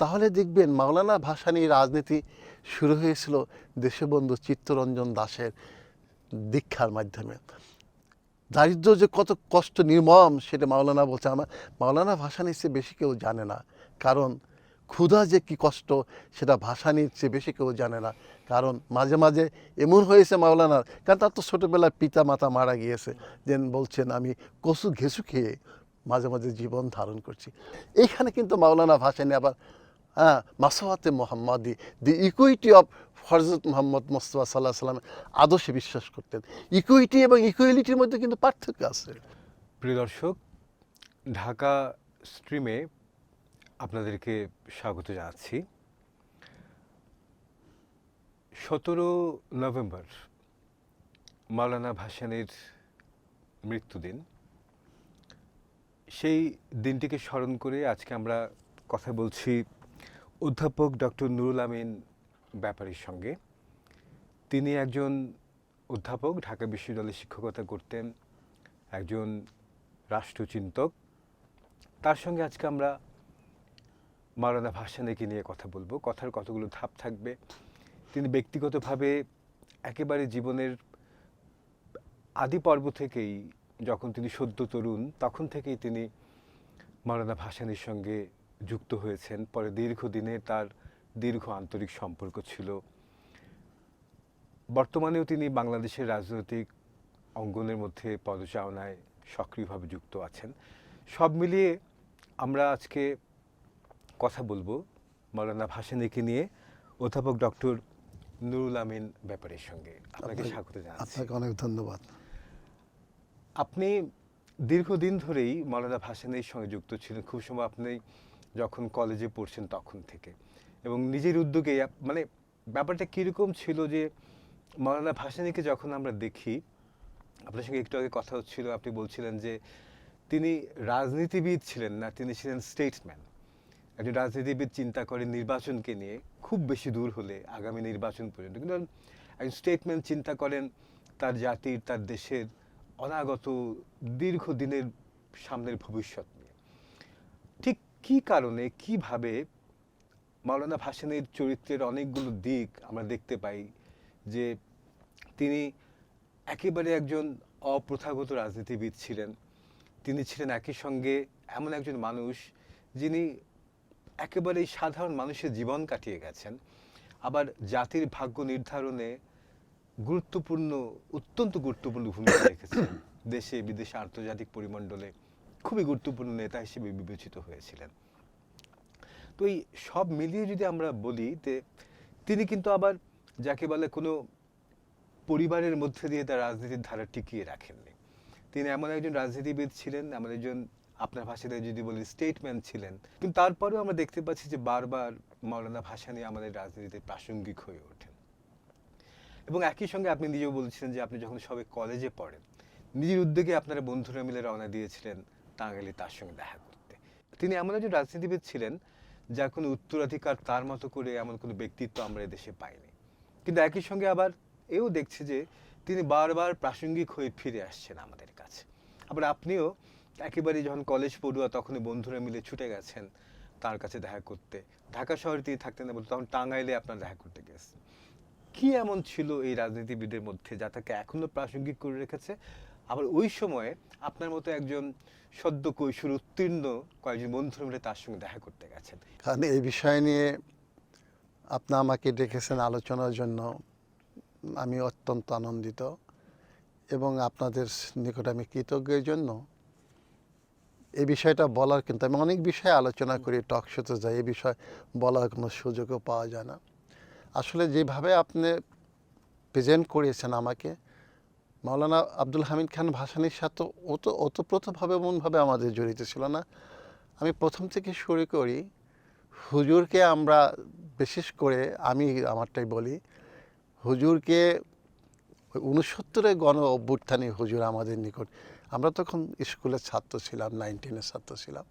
তাহলে দেখবেন মাওলানা ভাসানী রাজনীতি শুরু হয়েছিল দেশবন্ধু চিত্তরঞ্জন দাসের দীক্ষার মাধ্যমে। দারিদ্র যে কত কষ্ট নির্মম সেটা মাওলানা বলছে, আমার মাওলানা ভাসানির চেয়ে বেশি কেউ জানে না। কারণ ক্ষুধা যে কি কষ্ট সেটা ভাসানির চেয়ে বেশি কেউ জানে না। কারণ মাঝে মাঝে এমন হয়েছে মাওলানার, কারণ তার তো ছোটোবেলায় পিতা মাতা মারা গিয়েছে যে বলছেন আমি কচু ঘেসু খেয়ে মাঝে মাঝে জীবন ধারণ করছি। এইখানে কিন্তু মাওলানা ভাসানি আবার মাসাওয়াতে মোহাম্মদী, দি ইকুইটি অফ হজরত মোহাম্মদ মোস্তফা সাল্লাহ সাল্লামের আদর্শে বিশ্বাস করতেন। ইকুইটি এবং ইকুয়ালিটির মধ্যে কিন্তু পার্থক্য আছে। প্রিয় দর্শক, ঢাকা স্ট্রিমে আপনাদেরকে স্বাগত জানাচ্ছি। সতেরো নভেম্বর, মাওলানা ভাসানের মৃত্যুদিন। সেই দিনটিকে স্মরণ করে আজকে আমরা কথা বলছি অধ্যাপক ডক্টর নুরুল আমিন ব্যাপারীর সঙ্গে। তিনি একজন অধ্যাপক, ঢাকা বিশ্ববিদ্যালয়ে শিক্ষকতা করতেন, একজন রাষ্ট্রচিন্তক। তার সঙ্গে আজকে আমরা মাওলানা ভাসানীকে নিয়ে কথা বলব। কথার কতগুলো ধাপ থাকবে। তিনি ব্যক্তিগতভাবে একেবারে জীবনের আদি পর্ব থেকেই যখন তিনি সদ্য তরুণ, তখন থেকেই তিনি মাওলানা ভাসানীর সঙ্গে যুক্ত হয়েছেন। পরে দীর্ঘদিনে তার দীর্ঘ আন্তরিক সম্পর্ক ছিল। বর্তমানেও তিনি বাংলাদেশের রাজনৈতিক অঙ্গনের মধ্যে পদচারণায় সক্রিয়ভাবে যুক্ত আছেন। সব মিলিয়ে আমরা আজকে কথা বলব মৌলানা ভাসানীকে নিয়ে অধ্যাপক ডক্টর নুরুল আমিন ব্যাপারের সঙ্গে। আপনাকে স্বাগত জানাচ্ছি। আপনাকে অনেক ধন্যবাদ। আপনি দীর্ঘদিন ধরেই মৌলানা ভাসানীর সঙ্গে যুক্ত ছিলেন। খুব সময় আপনি যখন কলেজে পড়ছেন তখন থেকে। এবং নিজের উদ্যোগে মানে ব্যাপারটা কীরকম ছিল যে, মৌলানা ভাসানীকে যখন আমরা দেখি, আপনার সঙ্গে একটু আগে কথা হচ্ছিল, আপনি বলছিলেন যে, তিনি রাজনীতিবিদ ছিলেন না, তিনি ছিলেন স্টেটসম্যান একজন রাজনীতিবিদ চিন্তা করেন নির্বাচনকে নিয়ে, খুব বেশি দূর হলে আগামী নির্বাচন পর্যন্ত। কিন্তু একজন স্টেটম্যান চিন্তা করেন, তার জাতির, তার দেশের অনাগত দীর্ঘদিনের সামনের ভবিষ্যৎ কি কারণে, কীভাবে মাওলানা ভাসানীর চরিত্রের অনেকগুলো দিক আমরা দেখতে পাই যে তিনি একেবারে একজন অপ্রথাগত রাজনীতিবিদ ছিলেন। তিনি ছিলেন একই সঙ্গে এমন একজন মানুষ যিনি একেবারেই সাধারণ মানুষের জীবন কাটিয়ে গেছেন, আবার জাতির ভাগ্য নির্ধারণে গুরুত্বপূর্ণ, অত্যন্ত গুরুত্বপূর্ণ ভূমিকা রেখেছেন। দেশে বিদেশে আন্তর্জাতিক পরিমণ্ডলে খুবই গুরুত্বপূর্ণ নেতা হিসেবে বিবেচিত হয়েছিলেন। তো এই সব মিলিয়ে যদি আমরা বলি যে তিনি কিন্তু আবার যাকে বলে কোনো পরিবারের মধ্যে দিয়ে তার রাজনীতির ধারা টিকিয়ে রাখেননি। তিনি এমন একজন রাজনীতিবিদ ছিলেন, এমন একজন আপনার ভাষাতে যদি বলি স্টেটম্যান ছিলেন। কিন্তু তারপরেও আমরা দেখতে পাচ্ছি যে বারবার মাওলানা নিয়ে আমাদের রাজনীতিতে প্রাসঙ্গিক হয়ে ওঠেন। এবং একই সঙ্গে আপনি নিজেও বলছিলেন যে আপনি যখন সবে কলেজে পড়েন, নিজের উদ্যোগে আপনারা বন্ধুরা মিলে রওনা দিয়েছিলেন। টাঙ্গাইলে তার সঙ্গে দেখা করতে। তিনি এমন একজন রাজনীতিবিদ ছিলেন, যার কোনো উত্তরাধিকার তার মতো করে এমন কোনো ব্যক্তিত্ব আমরা এদেশে পাইনি। কিন্তু একই সঙ্গে আবার এও দেখছি যে তিনি বারবার প্রাসঙ্গিক হয়ে ফিরে আসছেন আমাদের কাছে। আবার আপনিও একেবারে যখন কলেজ পড়ুয়া তখনই বন্ধুরা মিলে ছুটে গেছেন তার কাছে দেখা করতে। ঢাকা শহরে তিনি থাকতেন না বলতে তখন টাঙ্গাইলে আপনার দেখা করতে গেছেন কি এমন ছিল এই রাজনীতিবিদের মধ্যে যা তাকে এখনও প্রাসঙ্গিক করে রেখেছে? আবার ওই সময়ে আপনার মতো একজন সদ্য কৈশোর উত্তীর্ণ কয়েকজন বন্ধুরা মিলে তার সঙ্গে দেখা করতে গেছেন। কারণ এই বিষয় নিয়ে আপনি আমাকে ডেকেছেন আলোচনার জন্য। আমি অত্যন্ত আনন্দিত এবং আপনাদের নিকট আমি কৃতজ্ঞের জন্য। এই বিষয়টা বলার কিন্তু আমি অনেক বিষয়ে আলোচনা করি টক শোতে যাই, এই বিষয় বলার কোনো সুযোগও পাওয়া যায় না। আসলে যেভাবে আপনি প্রেজেন্ট করিয়েছেন আমাকে মাওলানা আব্দুল হামিদ খান ভাসানির সাথে অত ওতপ্রোতভাবে এমনভাবে আমাদের জড়িত ছিল না। আমি প্রথম থেকে শুরু করি, হুজুরকে আমরা বিশেষ করে আমি আমারটাই বলি, হুজুরকে উনসত্তরের গণ অভ্যুত্থানে হুজুর আমাদের নিকট। আমরা তখন স্কুলের ছাত্র ছিলাম নাইনটিনের ছাত্র ছিলাম,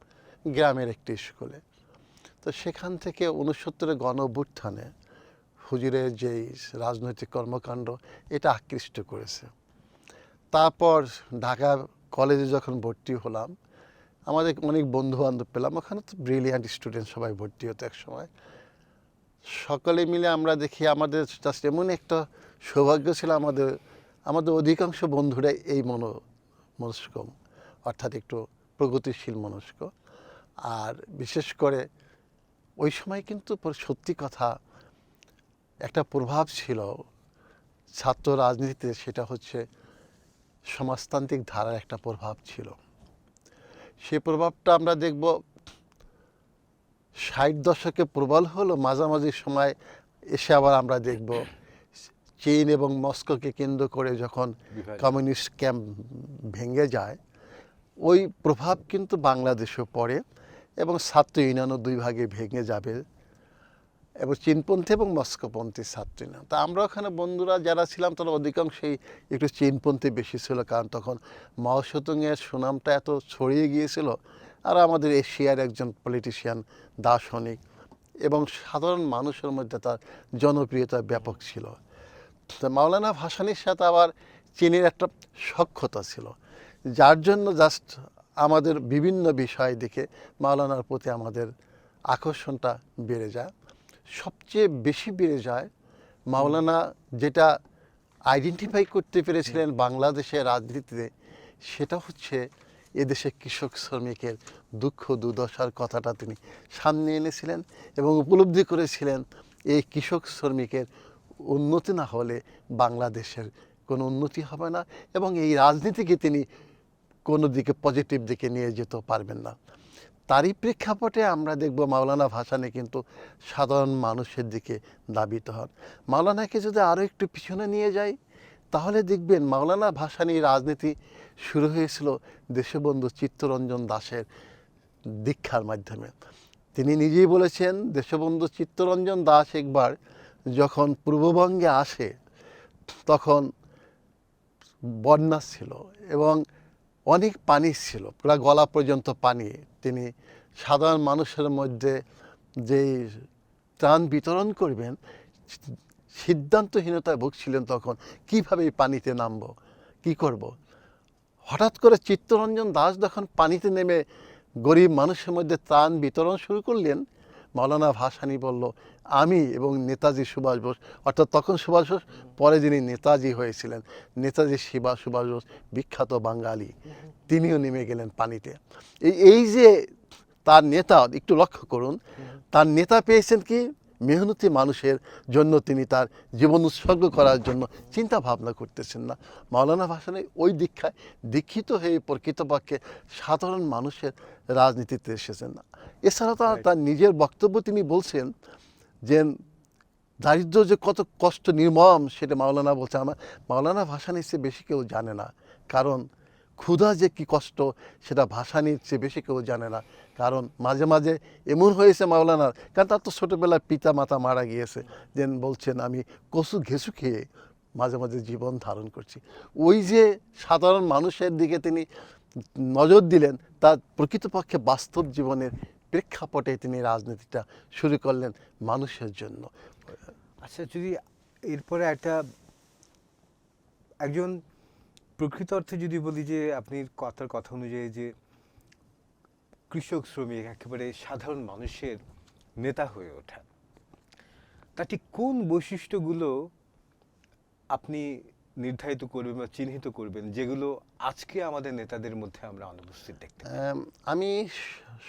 গ্রামের একটি স্কুলে। তো সেখান থেকে উনসত্তরের গণ অভ্যুত্থানে হুজুরের যেই রাজনৈতিক কর্মকাণ্ড, এটা আকৃষ্ট করেছে। তারপর ঢাকা কলেজে যখন ভর্তি হলাম, আমাদের অনেক বন্ধু বান্ধব পেলাম, ওখানে তো ব্রিলিয়ান্ট স্টুডেন্ট সবাই ভর্তি হতো এক সময় সকলে মিলে আমরা দেখি আমাদের জাস্ট এমন একটা সৌভাগ্য ছিল আমাদের আমাদের অধিকাংশ বন্ধুরা এই মনো, মনস্ক, অর্থাৎ একটু প্রগতিশীল মনস্ক। আর বিশেষ করে ওই সময় কিন্তু সত্যি কথা একটা প্রভাব ছিল ছাত্র রাজনীতিতে, সেটা হচ্ছে সমাজতান্ত্রিক ধারার একটা প্রভাব ছিল। সে প্রভাবটা আমরা দেখব ষাট দশকে প্রবল হলো মাঝামাঝি সময় এসে আবার আমরা দেখব চীন এবং মস্কোকে কেন্দ্র করে যখন কমিউনিস্ট ক্যাম্প ভেঙে যায় ওই প্রভাব কিন্তু বাংলাদেশেও পড়ে এবং ছাত্র ইউনিয়নও দুই ভাগে ভেঙে যাবে। এবং চীনপন্থী এবং মস্কোপন্থী ছাত্রী ইউনিয়ন তা আমরা ওখানে বন্ধুরা যারা ছিলাম, তারা অধিকাংশই একটু চীনপন্থী বেশি ছিল, কারণ তখন মাও সেতুংয়ের সুনামটা এত ছড়িয়ে গিয়েছিল। আর আমাদের এশিয়ার একজন পলিটিশিয়ান দার্শনিক এবং সাধারণ মানুষের মধ্যে তার জনপ্রিয়তা ব্যাপক ছিল। তো মাওলানা ভাসানির সাথে আবার চীনের একটা সক্ষতা ছিল। যার জন্য জাস্ট আমাদের বিভিন্ন বিষয় দেখে মাওলানার প্রতি আমাদের আকর্ষণটা বেড়ে যায়। সবচেয়ে বেশি বেড়ে যায় মাওলানা যেটা আইডেন্টিফাই করতে পেরেছিলেন বাংলাদেশের রাজনীতিতে, সেটা হচ্ছে এদেশে কৃষক শ্রমিকের দুঃখ দুর্দশার কথাটা তিনি সামনে এনেছিলেন এবং উপলব্ধি করেছিলেন এই কৃষক শ্রমিকের উন্নতি না হলে বাংলাদেশের কোনো উন্নতি হবে না এবং এই রাজনীতিকে তিনি কোনো দিকে পজিটিভ দিকে নিয়ে যেতে পারবেন না। তারই প্রেক্ষাপটে আমরা দেখব মাওলানা ভাসানে কিন্তু সাধারণ মানুষের দিকে দাবিত হন। মাওলানাকে যদি আরও একটু পিছনে নিয়ে যাই, তাহলে দেখবেন মাওলানা ভাসানি রাজনীতি শুরু হয়েছিল দেশবন্ধু চিত্তরঞ্জন দাসের দীক্ষার মাধ্যমে। তিনি নিজেই বলেছেন, দেশবন্ধু চিত্তরঞ্জন দাস একবার যখন পূর্ববঙ্গে আসে, তখন বন্যা ছিল এবং অনেক পানি ছিল, পুরা গলা পর্যন্ত পানি তিনি সাধারণ মানুষের মধ্যে যে ত্রাণ বিতরণ করবেন, সিদ্ধান্তহীনতায় ভুগছিলেন তখন, কীভাবে পানিতে নামবো, কি করব। হঠাৎ করে চিত্তরঞ্জন দাস যখন পানিতে নেমে গরিব মানুষের মধ্যে ত্রাণ বিতরণ শুরু করলেন মৌলানা ভাসানি বলল, আমি এবং নেতাজি সুভাষ বোস, অর্থাৎ তখন সুভাষ বোস, পরে যিনি নেতাজি হয়েছিলেন, নেতাজি শিবা সুভাষ বোস, বিখ্যাত বাঙালি, তিনিও নেমে গেলেন পানিতে। এই এই যে তার নেতা, একটু লক্ষ্য করুন, তার নেতা পেয়েছেন কি? মেহনতি মানুষের জন্য তিনি তার জীবন উৎসর্গ করার জন্য চিন্তা ভাবনা করতেছেন না। মাওলানা ভাসানে ওই দীক্ষায় দীক্ষিত হয়ে প্রকৃতপক্ষে সাধারণ মানুষের রাজনীতিতে এসেছেন না। এছাড়া তো তার নিজের বক্তব্য তিনি বলছেন যে দারিদ্র যে কত কষ্ট নির্মম সেটা মাওলানা বলছে। আমার মাওলানা ভাসানির চেয়ে বেশি কেউ জানে না। কারণ ক্ষুধা যে কি কষ্ট, সেটা ভাসানির চেয়ে বেশি কেউ জানে না। কারণ মাঝে মাঝে এমন হয়েছে মাওলানার কারণ তার তো ছোটোবেলায় পিতা মাতা মারা গিয়েছে। যে বলছেন, আমি কচু ঘেঁষু খেয়ে মাঝে মাঝে জীবন ধারণ করছি। ওই যে সাধারণ মানুষের দিকে তিনি নজর দিলেন, তার প্রকৃতপক্ষে বাস্তব জীবনের প্রেক্ষাপটে তিনি রাজনীতিটা শুরু করলেন মানুষের জন্য। আচ্ছা যদি এরপরে একটা একজন প্রকৃত অর্থে যদি বলি যে আপনি কথার কথা অনুযায়ী যে কৃষক শ্রমিক একেবারে সাধারণ মানুষের নেতা হয়ে ওঠা তা ঠিক কোন বৈশিষ্ট্যগুলো আপনি নির্ধারিত করবেন বা চিহ্নিত করবেন যেগুলো আজকে আমাদের নেতাদের মধ্যে আমরা অনুপস্থিত দেখতে আমি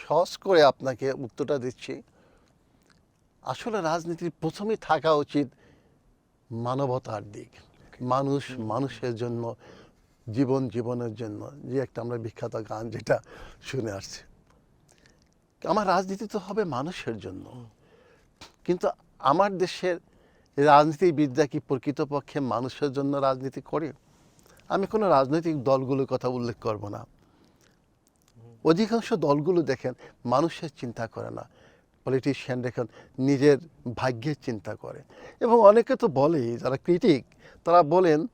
সহজ করে আপনাকে উত্তরটা দিচ্ছি। আসলে রাজনীতির প্রথমেই থাকা উচিত মানবতার দিক। মানুষ মানুষের জন্য জীবন জীবনের জন্য যে একটা আমরা বিখ্যাত গান যেটা শুনে আসছি। আমার রাজনীতি তো হবে মানুষের জন্য। কিন্তু আমার দেশের রাজনীতিবিদরা কি প্রকৃতপক্ষে মানুষের জন্য রাজনীতি করে? আমি কোনো রাজনৈতিক দলগুলোর কথা উল্লেখ করব না। অধিকাংশ দলগুলো দেখেন মানুষের চিন্তা করে না। পলিটিশিয়ান দেখেন নিজের ভাগ্যের চিন্তা করে। এবং অনেকে তো বলেই যারা ক্রিটিক তারা বলেন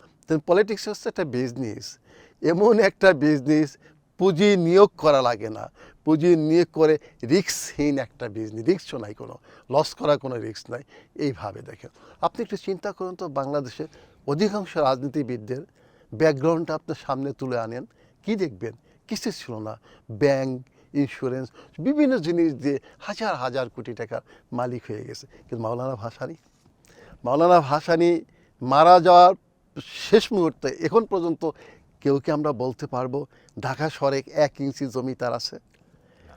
পলিটিক্স হচ্ছে একটা বিজনেস এমন একটা বিজনেস পুঁজি নিয়োগ করা লাগে না। পুঁজি নিয়োগ করে রিক্সহীন একটা বিজনেস রিক্সও নাই কোনো। লস করা কোনো রিক্স নাই। এইভাবে দেখেন। আপনি একটু চিন্তা করুন তো, বাংলাদেশের অধিকাংশ রাজনীতিবিদদের ব্যাকগ্রাউন্ডটা আপনার সামনে তুলে আনেন। কি দেখবেন? কিছু ছিল না। ব্যাংক ইন্স্যুরেন্স বিভিন্ন জিনিস দিয়ে হাজার হাজার কোটি টাকার মালিক হয়ে গেছে। কিন্তু মাওলানা ভাসানি মাওলানা ভাসানি মারা যাওয়ার শেষ মুহূর্তে, এখন পর্যন্ত কেউ কি আমরা বলতে পারব ঢাকা শহরে এক ইঞ্চি জমি তার আছে?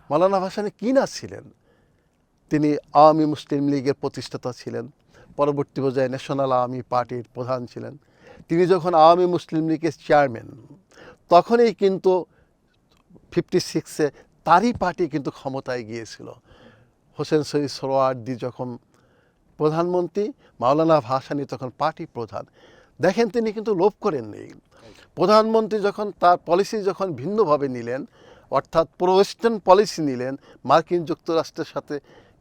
মাওলানা ভাসানি কি না ছিলেন? তিনি আওয়ামী মুসলিম লীগের প্রতিষ্ঠাতা ছিলেন, পরবর্তী পর্যায়ে ন্যাশনাল আওয়ামী পার্টির প্রধান ছিলেন। তিনি যখন আওয়ামী মুসলিম লীগের চেয়ারম্যান, তখনই কিন্তু ফিফটি সিক্সে তারই পার্টি কিন্তু ক্ষমতায় গিয়েছিল। হোসেন সৈয়দ সোহরাওয়ার্দী যখন প্রধানমন্ত্রী, মাওলানা ভাসানী তখন পার্টি প্রধান। দেখেন তিনি কিন্তু লোভ করেননি প্রধানমন্ত্রী যখন তার পলিসি যখন ভিন্নভাবে নিলেন, অর্থাৎ প্রো ওয়েস্টার্ন পলিসি নিলেন, মার্কিন যুক্তরাষ্ট্রের সাথে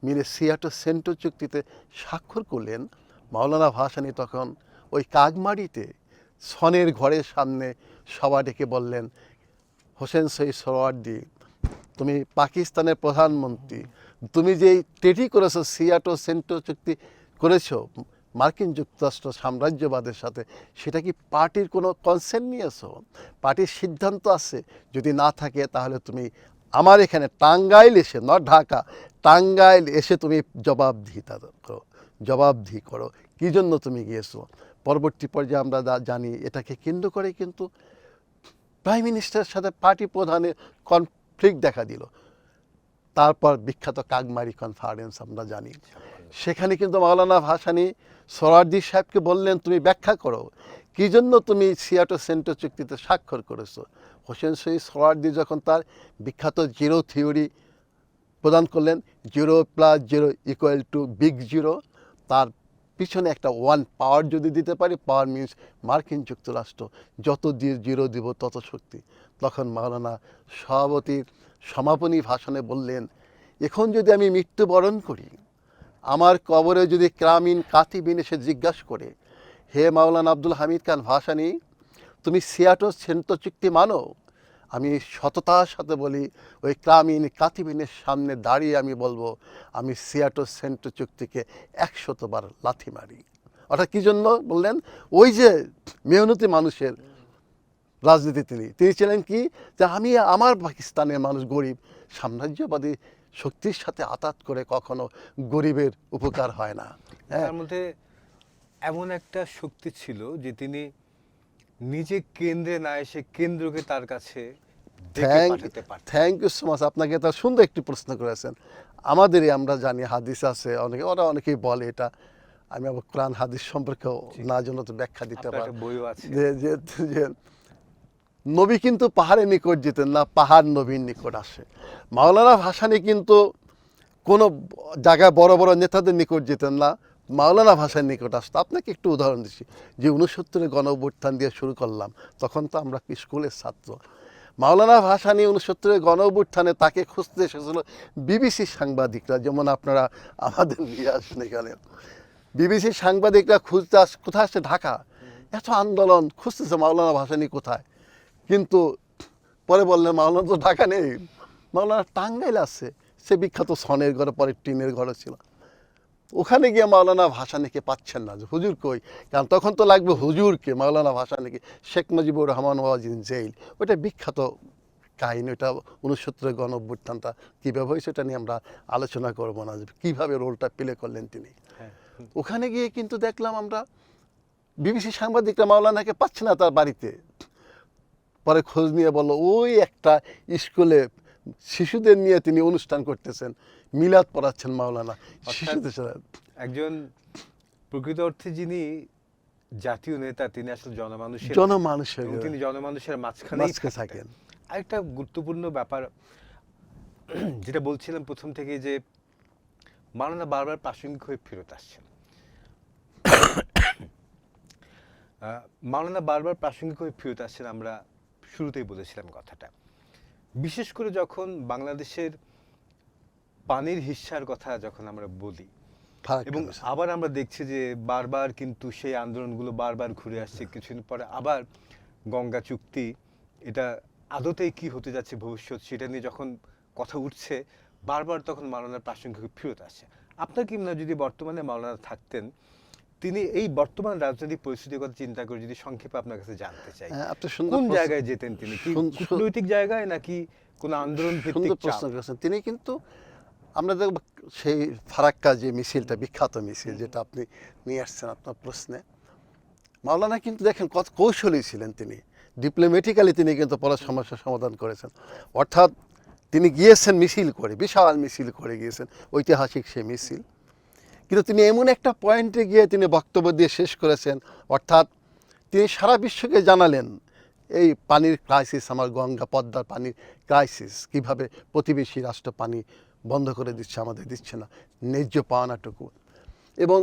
মিলে সিয়াটো সেন্টো চুক্তিতে স্বাক্ষর করলেন, মাওলানা ভাসানি তখন ওই কাগমারিতে সনের ঘরের সামনে সভা ডেকে বললেন, হোসেন সৈয়দ সোহরাওয়ার্দী তুমি পাকিস্তানের প্রধানমন্ত্রী, তুমি যেই ট্রেটি করেছ সিয়াটো সেন্টো চুক্তি করেছ মার্কিন যুক্তরাষ্ট্র সাম্রাজ্যবাদের সাথে, সেটা কি পার্টির কোনো কনসেন্ট নিয়েছো পার্টির সিদ্ধান্ত আছে? যদি না থাকে, তাহলে তুমি আমার এখানে টাঙ্গাইল এসে নট ঢাকা, টাঙ্গাইল এসে তুমি জবাবদিহিতা করো, জবাবদিহি করো। কী জন্য তুমি গিয়েছো? পরবর্তী পর্যায়ে আমরা জানি, এটাকে কেন্দ্র করে কিন্তু প্রাইম মিনিস্টারের সাথে পার্টি প্রধানের কনফ্লিক্ট দেখা দিল। তারপর বিখ্যাত কাগমারি কনফারেন্স আমরা জানি। সেখানে কিন্তু মাওলানা ভাসানি সরার্দি সাহেবকে বললেন, তুমি ব্যাখ্যা করো, কী জন্য তুমি সিয়াটো সেন্টো চুক্তিতে স্বাক্ষর করেছ? হোসেন শহীদ সরার্দি যখন তার বিখ্যাত জিরো থিওরি প্রদান করলেন, zero plus zero equal to big zero, তার পিছনে একটা ওয়ান পাওয়ার যদি দিতে পারি, পাওয়ার মিনস মার্কিন যুক্তরাষ্ট্র, যত দিয়ে জিরো দিব তত শক্তি। তখন মাওলানা সভাপতির সমাপনী ভাষণে বললেন, এখন যদি আমি মৃত্যুবরণ করি আমার কবরে যদি ক্রামিন কাতিবিন এসে জিজ্ঞাসা করে, হে মাওলানা আব্দুল হামিদ খান ভাসানি, তুমি সিয়াটো সেন্টো চুক্তি মানো? আমি সততার সাথে বলি, ওই ক্রামিন কাতিবিনের সামনে দাঁড়িয়ে আমি বলব, আমি সিয়াটো সেন্ট চুক্তিকে একশতবার লাথি মারি। অর্থাৎ কী জন্য বললেন? ওই যে মেহনতি মানুষের রাজনীতি তিনি তিনি ছিলেন কি? যে আমি আমার পাকিস্তানের মানুষ গরিব, সাম্রাজ্যবাদী শক্তির সাথে আতাত করে কখনো গরিবের উপকার হয় না। হ্যাঁ। তার মধ্যে এমন একটা শক্তি ছিল যে তিনি নিজে কেন্দ্রে না এসে কেন্দ্রকে তার কাছে থ্যাংক ইউ সো মাচ আপনাকে তার সুন্দর একটি প্রশ্ন করেছেন। আমাদেরই আমরা জানি হাদিস আছে অনেকে ওরা অনেকেই বলে এটা। আমি আবার কোরআন হাদিস সম্পর্কেও না জন্য তো ব্যাখ্যা দিতে পারি যে নবী কিন্তু পাহাড়ের নিকট যেতেন না, পাহাড় নবীর নিকট আসে। মাওলানা ভাসানি কিন্তু কোনো জায়গায় বড় বড় নেতাদের নিকট যেতেন না, মাওলানা ভাষার নিকট আসতো। আপনাকে একটু উদাহরণ দিচ্ছি, যে উনসত্তরে গণ অভ্যুত্থান দিয়ে শুরু করলাম, তখন তো আমরা স্কুলের ছাত্র? মাওলানা ভাসানি উনসত্তরে গণ অভ্যুত্থানে তাকে খুঁজতে এসেছিল বিবিসি সাংবাদিকরা, যেমন আপনারা আমাদের নিয়ে আসেন এখানে। বিবিসির সাংবাদিকরা খুঁজতে আস, কোথায় আসছে? ঢাকা। এত আন্দোলন, খুঁজতেছে মাওলানা ভাসানি কোথায়? কিন্তু পরে বললেন মাওলানা তো ঢাকা নেই। মাওলানা টাঙ্গাইল আছে সে বিখ্যাত সনের ঘরে পরে টিনের ঘরে ছিল। ওখানে গিয়ে মাওলানা ভাসানিকে পাচ্ছেন না যে হুজুর কই? কারণ তখন তো লাগবে হুজুরকে মাওলানা ভাসানিকে। Sheikh Mujibur Rahman was in jail. ওটা বিখ্যাত কাহিনী ওটা উনসত্তরের গণ অভ্যুত্থানটা কীভাবে হয়েছে সেটা নিয়ে আমরা আলোচনা করব না কীভাবে রোলটা প্লে করলেন তিনি। হ্যাঁ। ওখানে গিয়ে কিন্তু দেখলাম আমরা বিবিসি সাংবাদিকরা মাওলানাকে পাচ্ছে না তার বাড়িতে। পরে খোঁজ নিয়ে বলল ওই একটা স্কুলে শিশুদের নিয়ে তিনি অনুষ্ঠান করতেছেন। মিলাদ পড়াচ্ছেন মাওলানা। শিশুদের একজন প্রকৃত অর্থে যিনি জাতীয় নেতা তিনি আসলে জনমানুষের জনমানুষের তিনি জনমানুষের মাঝখানে থাকেন। আরেকটা গুরুত্বপূর্ণ ব্যাপার যেটা বলছিলাম প্রথম থেকে যে মাওলানা বারবার প্রাসঙ্গিক হয়ে ফেরত আসছেন। মাওলানা বারবার প্রাসঙ্গিক হয়ে ফেরত আসছেন আমরা শুরুতেই বলেছিলাম কথাটা। বিশেষ করে যখন বাংলাদেশের পানির হিস্সার কথা যখন আমরা বলি এবং আবার আমরা দেখছি যে বারবার কিন্তু সেই আন্দোলনগুলো বারবার ঘুরে আসছে কিছুদিন পরে আবার গঙ্গা চুক্তি এটা আদতেই কি হতে যাচ্ছে ভবিষ্যৎ সেটা নিয়ে যখন কথা উঠছে বারবার তখন মাওলানার প্রাসঙ্গিক ফেরত আসে। আপনার কি মনে হয় যদি বর্তমানে মাওলানা থাকতেন তিনি এই বর্তমান রাজনৈতিক পরিস্থিতির কথা চিন্তা করে যদি সংক্ষেপে আপনার কাছে জানতে চাই হ্যাঁ, আপনি সুন্দর কোন জায়গায় যেতেন তিনি? কূটনৈতিক জায়গায় নাকি কোন আন্দোলন ভিত্তিক প্রশ্ন করেছেন। তিনি কিন্তু আমরা দেখব সেই ফারাক্কা যে মিছিলটা বিখ্যাত মিছিল যেটা আপনি নিয়ে আসছেন আপনার প্রশ্নে। মাওলানা কিন্তু দেখেন কত কৌশলী ছিলেন তিনি। ডিপ্লোমেটিক্যালি তিনি কিন্তু পরে সমস্যার সমাধান করেছেন। অর্থাৎ তিনি গিয়েছেন মিছিল করে বিশাল মিছিল করে গিয়েছেন। ঐতিহাসিক সেই মিছিল। কিন্তু তিনি এমন একটা পয়েন্টে গিয়ে তিনি বক্তব্য দিয়ে শেষ করেছেন। অর্থাৎ তিনি সারা বিশ্বকে জানালেন এই পানির ক্রাইসিস আমার গঙ্গা পদ্মার পানির ক্রাইসিস কীভাবে প্রতিবেশী রাষ্ট্র পানি বন্ধ করে দিচ্ছে আমাদের দিচ্ছে না ন্যায্য পাওনাটুকু। এবং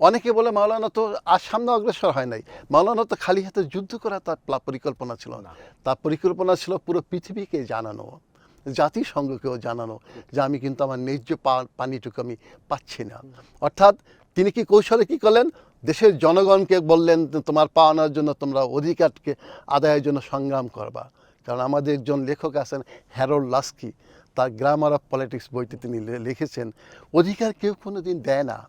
অনেকে বলে মাওলানা তো আর সামনে অগ্রসর হয় নাই। মাওলানা তো খালি হাতে যুদ্ধ করা তার পরিকল্পনা ছিল না। না। তার পরিকল্পনা ছিল পুরো পৃথিবীকে জানানো। জাতিসংঘকেও জানানো যে আমি কিন্তু আমার ন্যায্য পানিটুকু আমি পাচ্ছি না। অর্থাৎ তিনি কি কৌশলে কি করলেন? দেশের জনগণকে বললেন, তোমার পাওনার জন্য তোমরা অধিকারকে, আদায়ের জন্য সংগ্রাম করবা। কারণ আমাদের একজন লেখক আছেন হ্যারোল্ড লাস্কি। তার গ্রামার অফ পলিটিক্স বইতে তিনি লিখেছেন, অধিকার কেউ কোনো দিন দেয় না।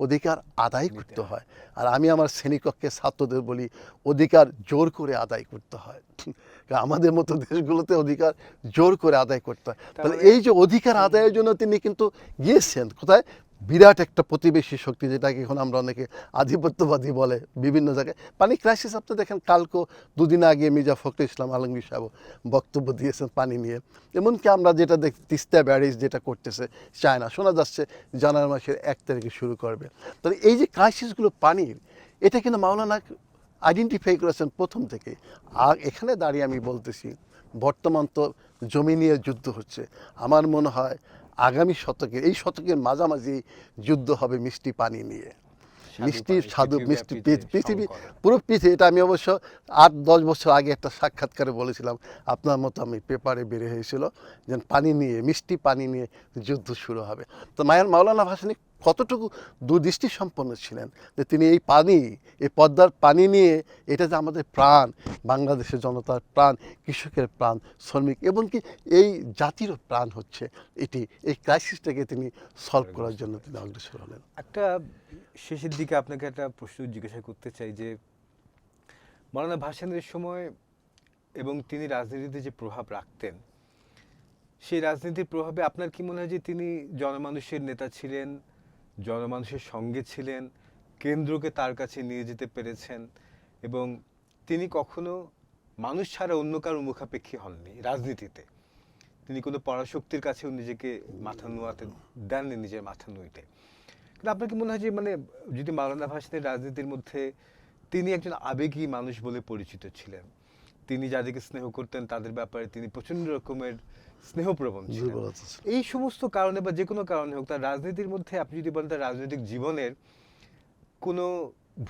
অধিকার আদায় করতে হয়। আর আমি আমার শ্রেণীকক্ষে ছাত্রদের বলি, অধিকার জোর করে আদায় করতে হয়। আমাদের মতো দেশগুলোতে অধিকার জোর করে আদায় করতে হয়। তাহলে এই যে অধিকার আদায়ের জন্য তিনি কিন্তু গিয়েছেন কোথায়? বিরাট একটা প্রতিবেশী শক্তি যেটাকে এখন আমরা অনেকে আধিপত্যবাদী বলে বিভিন্ন জায়গায়। পানি ক্রাইসিস আপনি দেখেন কালকে দুদিন আগে মির্জা ফখরুল ইসলাম আলমগীর সাহেব বক্তব্য দিয়েছেন পানি নিয়ে। এমনকি আমরা যেটা দেখ তিস্তা ব্যারেজ যেটা করতেছে চায়না শোনা যাচ্ছে জানুয়ারি মাসের এক তারিখে শুরু করবে। তাহলে এই যে ক্রাইসিসগুলো পানির এটা কিন্তু মাওলানা আইডেন্টিফাই করেছেন প্রথম থেকে। আর এখানে দাঁড়িয়ে আমি বলতেছি বর্তমান তো জমি নিয়ে যুদ্ধ হচ্ছে। আমার মনে হয় আগামী শতকের এই শতকের মাঝামাঝি যুদ্ধ হবে মিষ্টি পানি নিয়ে। মিষ্টি স্বাদু মিষ্টি পৃথিবী পুরো পৃথিবী এটা আমি অবশ্য আট দশ বছর আগে একটা সাক্ষাৎকারে বলেছিলাম আপনার মতো আমি পেপারে বের হয়েছিল যে পানি নিয়ে মিষ্টি পানি নিয়ে যুদ্ধ শুরু হবে। তো মায়ের মাওলানা ভাসানি কতটুকু দূরদৃষ্টি সম্পন্ন ছিলেন যে তিনি এই পানি, এই পদ্মার পানি নিয়ে এটা যে আমাদের প্রাণ, বাংলাদেশের জনতার প্রাণ, কৃষকের প্রাণ, শ্রমিক এবং কি এই জাতিরও প্রাণ হচ্ছে, এটি, এই ক্রাইসিসটাকে তিনি সলভ করার জন্য তিনি অগ্রসর হলেন। একটা শেষের দিকে আপনাকে একটা প্রশ্ন জিজ্ঞাসা করতে চাই যে, মৌলানা ভাসানের সময় এবং তিনি রাজনীতিতে যে প্রভাব রাখতেন, সেই রাজনীতির প্রভাবে আপনার কি মনে হয় যে তিনি জনমানুষের নেতা ছিলেন? জনমানুষের সঙ্গে ছিলেন, কেন্দ্রকে তার কাছে নিয়ে যেতে পেরেছেন এবং তিনি কখনো মানুষ ছাড়া অন্য কারও মুখাপেক্ষী হননি রাজনীতিতে। তিনি কোনো পরাশক্তির কাছেও নিজেকে মাথা নোয়াতে দেননি নিজের মাথা নুইতে। কিন্তু আপনার কি মনে হয় যে মানে যদি মাওলানা ভাসানের রাজনীতির মধ্যে তিনি একজন আবেগী মানুষ বলে পরিচিত ছিলেন, তিনি যাদেরকে স্নেহ করতেন তাদের ব্যাপারে তিনি প্রচণ্ড রকমের স্নেহপ্রবণ। এই সমস্ত কারণে বা যে কোনো কারণে হোক তার রাজনীতির মধ্যে আপনি যদি বলেন তার রাজনৈতিক জীবনের কোনো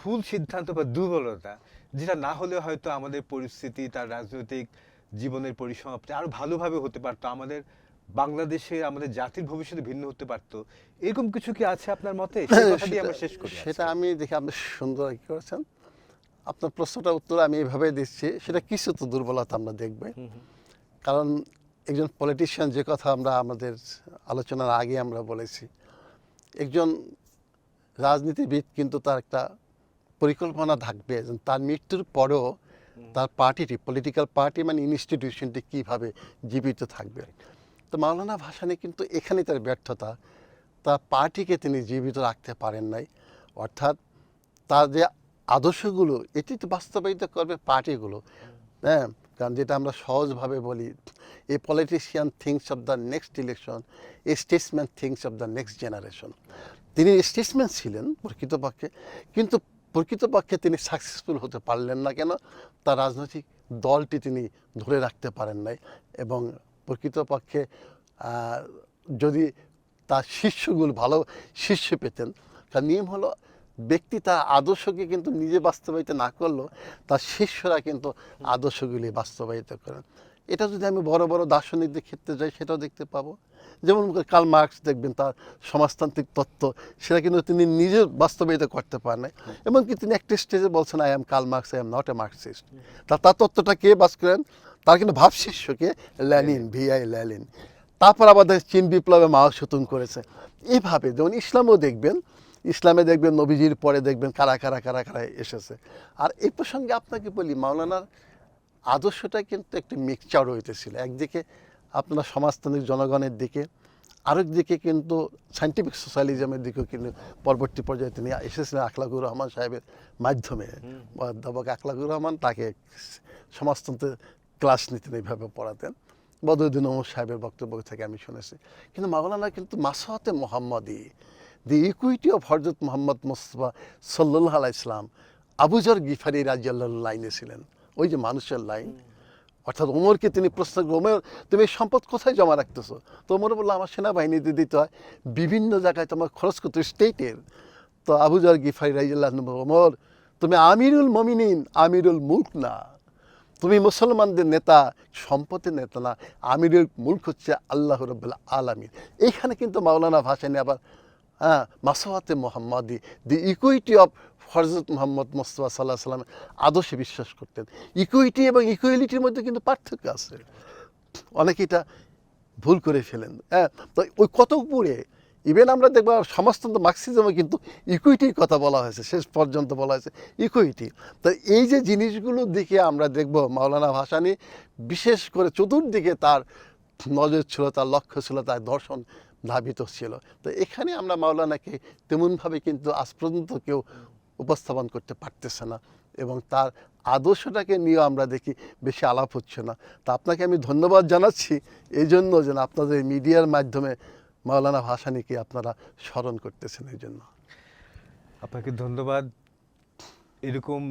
ভুল সিদ্ধান্ত বা দুর্বলতা যেটা না হলে হয়তো আমাদের পরিস্থিতি তার রাজনৈতিক জীবনের পরিসমাপ্তি আরও ভালোভাবে হতে পারতো আমাদের বাংলাদেশে আমাদের জাতির ভবিষ্যতে ভিন্ন হতে পারতো এরকম কিছু কি আছে আপনার মতে? আমরা শেষ করি সেটা আমি দেখি আপনি সুন্দর কি করেছেন। আপনার প্রশ্নটার উত্তর আমি এইভাবে দিচ্ছি সেটা কিছু তো দুর্বলতা আমরা দেখব। কারণ একজন পলিটিশিয়ান যে কথা আমরা আমাদের আলোচনার আগে আমরা বলেছি, একজন রাজনীতিবিদ কিন্তু তার একটা পরিকল্পনা থাকবে তার মৃত্যুর পরেও তার পার্টিটি পলিটিক্যাল পার্টি মানে ইনস্টিটিউশনটি কীভাবে জীবিত থাকবে। তো মাওলানা ভাসানি কিন্তু এখানেই তার ব্যর্থতা, তার পার্টিকে তিনি জীবিত রাখতে পারেন নাই। অর্থাৎ তার যে আদর্শগুলো, এটি তো বাস্তবায়িত করবে পার্টিগুলো। হ্যাঁ কারণ যেটা আমরা সহজভাবে বলি a politician thinks of the next election a statesman thinks of the next generation তিনি স্টেটসম্যান ছিলেন প্রকৃতপক্ষে, কিন্তু প্রকৃতপক্ষে তিনি সাকসেসফুল হতে পারলেন না কেন? তার রাজনৈতিক দলটি তিনি ধরে রাখতে পারেন নাই এবং প্রকৃতপক্ষে যদি তার শিষ্যগুলো ভালো শিষ্য পেতেন, তার নিয়ম হলো ব্যক্তি তার আদর্শকে কিন্তু নিজে বাস্তবায়িত না করলেও তার শিষ্যরা কিন্তু আদর্শগুলি বাস্তবায়িত করেন এটা যদি আমি বড় বড় দার্শনিকদের ক্ষেত্রে যাই সেটাও দেখতে পাবো। যেমন কাল মার্কস দেখবেন তার সমাজতান্ত্রিক তত্ত্ব সেটা কিন্তু তিনি নিজে বাস্তবায়িত করতে পারেন নাই। এমনকি তিনি একটা স্টেজে বলছেন I am Karl Marx I am not a Marxist তার তার তত্ত্বটা কে বাস করেন? তার কিন্তু ভাব শিষ্যকে ল্যানিন ভিআই ল্যানিন তারপর আমাদের চীন বিপ্লবে মাও সুতুন করেছে। এইভাবে যেমন ইসলামও দেখবেন ইসলামে দেখবেন নবীজির পরে দেখবেন কারা কারা কারা কারা এসেছে। আর এই প্রসঙ্গে আপনাকে বলি মাওলানার আদর্শটা কিন্তু একটি মিক্সচার হইতেছিল একদিকে আপনার সমাজতান্ত্রিক জনগণের দিকে আরেক দিকে কিন্তু সাইন্টিফিক সোশ্যালিজমের দিকেও কিন্তু পরবর্তী পর্যায়ে তিনি এসেছিলেন আখলাকুর রহমান সাহেবের মাধ্যমে। অধ্যাপক আখলাকুর রহমান তাকে সমাজতন্ত্রের ক্লাস নিতেন এইভাবে পড়াতেন। বদরুদ্দিন ওমর সাহেবের বক্তব্য থেকে আমি শুনেছি। কিন্তু মাওলানা কিন্তু মাসহাতে মোহাম্মদী দি ইকুইটি অফ হজরত মোহাম্মদ মোস্তফা সাল্লাহ আলাই ইসলাম আবুজর গিফারি রাজিয়াল্লাহ লাইনে ছিলেন। ওই যে মানুষের লাইন অর্থাৎ ওমরকে তিনি প্রশ্ন ওমর, তুমি সম্পদ কোথায় জমা রাখতেছো? তো ওমর বলল, আমার সেনাবাহিনীতে দিতে হয়। বিভিন্ন জায়গায় তোমার খরচ করতে স্টেটের তো আবুজর গিফারি রাজিয়াল্লাহ ওমর, তুমি আমিরুল মমিনিন, আমিরুল মুল্ক না। তুমি মুসলমানদের নেতা, সম্পদের নেতা না। আমিরুল মুল্ক হচ্ছে আল্লাহ রব্বুল্লাহ আলামিন। এইখানে কিন্তু মাওলানা ভাসানি আবার হ্যাঁ মাসওয়াতে মোহাম্মদি দি ইকুইটি অফ হজরত মোহাম্মদ মোস্তফা সাল্লাহ সাল্লামের আদর্শে বিশ্বাস করতেন। ইকুইটি এবং ইকুয়ালিটির মধ্যে কিন্তু পার্থক্য আছে। অনেকে এটা ভুল করে ফেলেন। হ্যাঁ তো ওই কত উপরে? ইভেন আমরা দেখব সমাজতন্ত্র মার্কসিজমে কিন্তু ইকুইটির কথা বলা হয়েছে, শেষ পর্যন্ত বলা হয়েছে ইকুইটি তো এই যে জিনিসগুলো দিকে আমরা দেখব মাওলানা ভাসানি, বিশেষ করে চতুর্দিকে তার নজর ছিল, তার লক্ষ্য ছিল, তার দর্শন ধাবিত ছিল। তো এখানে আমরা মাওলানাকে তেমনভাবে কিন্তু আজ পর্যন্ত কেউ উপস্থাপন করতে পারতেছে না এবং তার আদর্শটাকে নিয়েও আমরা দেখি বেশি আলাপ হচ্ছে না। তা আপনাকে আমি ধন্যবাদ জানাচ্ছি এই জন্য যেন আপনাদের মিডিয়ার মাধ্যমে মাওলানা ভাসানিকে আপনারা স্মরণ করতেছেন এই জন্য আপনাকে ধন্যবাদ। এরকম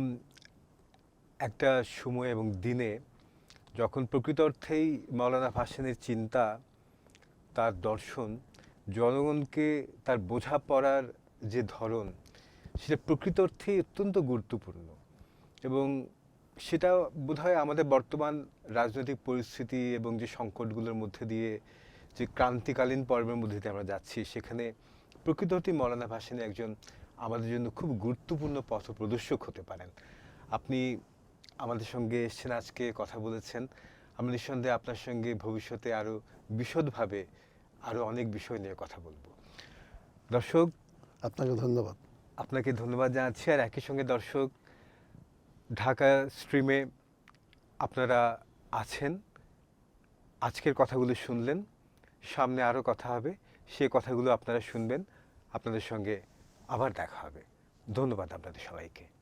একটা সময় এবং দিনে যখন প্রকৃত অর্থেই মাওলানা ভাসানের চিন্তা তার দর্শন, জনগণকে তার বোঝাপড়ার যে ধরন, সেটা প্রকৃত অর্থেই অত্যন্ত গুরুত্বপূর্ণ। এবং সেটা বোধহয় আমাদের বর্তমান রাজনৈতিক পরিস্থিতি এবং যে সংকটগুলোর মধ্যে দিয়ে, যে ক্রান্তিকালীন পর্বের মধ্যে দিয়ে আমরা যাচ্ছি, সেখানে প্রকৃত অর্থে মৌলানা ভাসানী একজন আমাদের জন্য খুব গুরুত্বপূর্ণ পথ প্রদর্শক হতে পারেন। আপনি আমাদের সঙ্গে এসেছেন আজকে, কথা বলেছেন। আমরা নিঃসন্দেহে আপনার সঙ্গে ভবিষ্যতে আরও বিশদভাবে আরও অনেক বিষয় নিয়ে কথা বলব। দর্শক আপনাকে ধন্যবাদ। আপনাকে ধন্যবাদ জানাচ্ছি আর একই সঙ্গে দর্শক ঢাকা স্ট্রিমে আপনারা আছেন। আজকের কথাগুলো শুনলেন সামনে আরও কথা হবে সে কথাগুলো আপনারা শুনবেন। আপনাদের সঙ্গে আবার দেখা হবে। ধন্যবাদ আপনাদের সবাইকে।